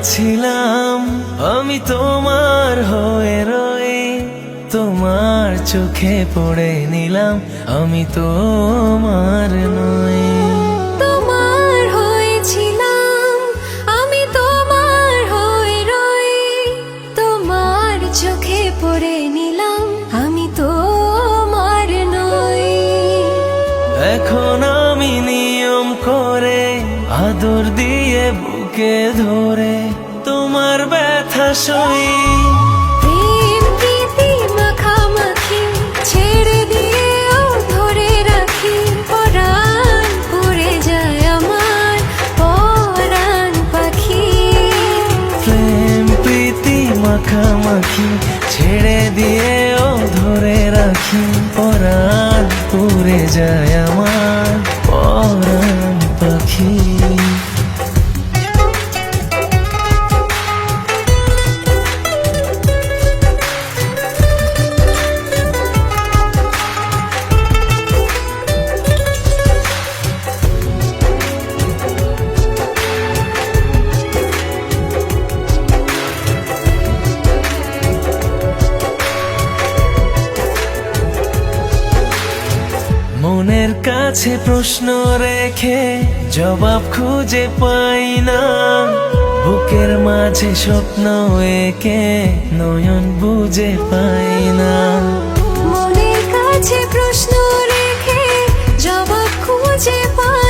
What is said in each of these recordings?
হয়েছিলাম আমি তোমার হয়ে রয়ে তোমার চোখে পড়ে নিলাম আমি তোমার নই। তোমার হয়েছিলাম আমি তোমার হয়ে রই তোমার চোখে পড়ে নিলাম আমি তোমার নই। এখন আমি নিয়ম করে আদর দিয়ে বুকে ধরে তোমার ব্যথা সই? মাখামাখি ছেড়ে দিয়েও ধরে রাখি। পরাণ পড়ে যায় আমার পরাণ পাখি। প্রেম প্রীতি মাখামাখি ছেড়ে দিয়েও ধরে রাখি। পরাণ পুরে যায় মনের কাছে প্রশ্ন রেখে জবাব খুঁজে পাই না। বুকের মাঝে স্বপ্ন একে নয়ন বুঝে পাই না। মনের কাছে প্রশ্ন রেখে জবাব খুঁজে পাই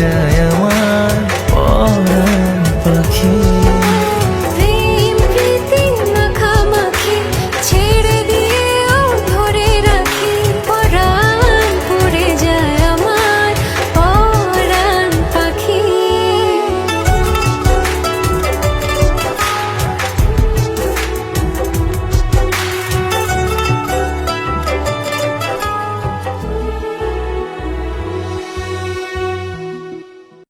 যায়